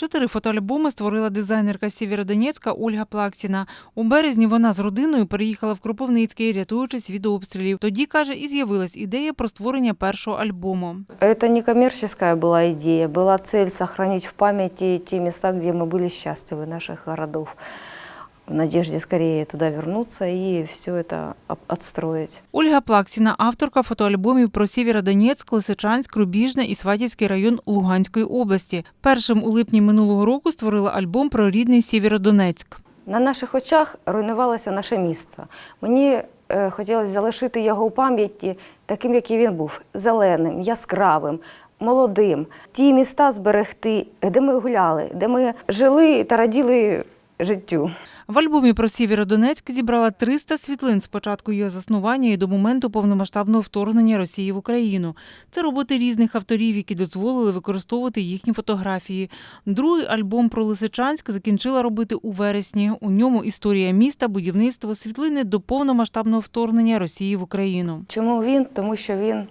Чотири фотоальбоми створила дизайнерка Сєвєродонецька Ольга Плаксіна. У березні вона з родиною переїхала в Кропивницький, рятуючись від обстрілів. Тоді каже, і з'явилась ідея про створення першого альбому. Это не коммерческая была идея, была цель сохранить в памяти те места, где мы были счастливы, наших городов. В надежде скорее туда вернуться и все это отстроить. Ольга Плаксіна, авторка фотоальбомів про Сєвєродонецьк, Лисичанськ, Рубіжне і Сватівський район Луганської області. Першим у липні минулого року створила альбом про рідний Сєвєродонецьк. На наших очах руйнувалося наше місто. Мені е, хотілося залишити його у пам'яті таким, який він був зеленим, яскравим, молодим. Ті міста зберегти, де ми гуляли, де ми жили та раділи життю. В альбомі про Сєвєродонецьк зібрала 300 світлин з початку його заснування і до моменту повномасштабного вторгнення Росії в Україну. Це роботи різних авторів, які дозволили використовувати їхні фотографії. Другий альбом про Лисичанськ закінчила робити у вересні. У ньому історія міста, будівництво, світлини до повномасштабного вторгнення Росії в Україну. Чому він? Тому що він,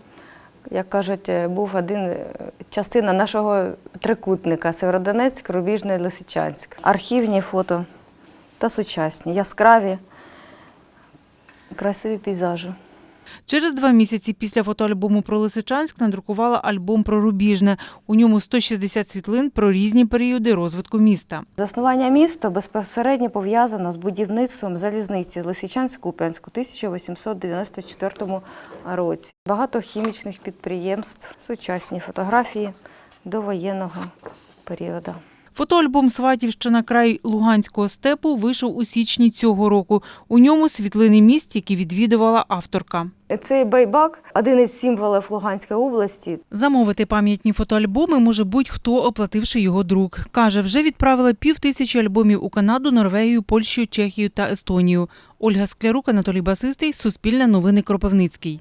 як кажуть, е, був один е, частина нашого трикутника Северодонецьк, Рубіжний, Лисичанськ. Архівні фото та сучасні, яскраві, красиві пейзажі. Через два місяці після фотоальбому про Лисичанськ надрукувала альбом про Рубіжне. У ньому 160 світлин про різні періоди розвитку міста. Заснування міста безпосередньо пов'язано з будівництвом залізниці Лисичанськ-Куп'янськ у 1894 році. Багато хімічних підприємств, сучасні фотографії до воєнного періоду. Фотоальбом Сватівщина край Луганського степу вийшов у січні цього року. У ньому світлини місць, які відвідувала авторка. Цей байбак один із символів Луганської області. Замовити пам'ятні фотоальбоми може будь-хто, оплативши його друк. Каже, вже відправила пів тисячі альбомів у Канаду, Норвегію, Польщу, Чехію та Естонію. Ольга Склярук, Анатолій Басистий, Суспільне новини Кропивницький.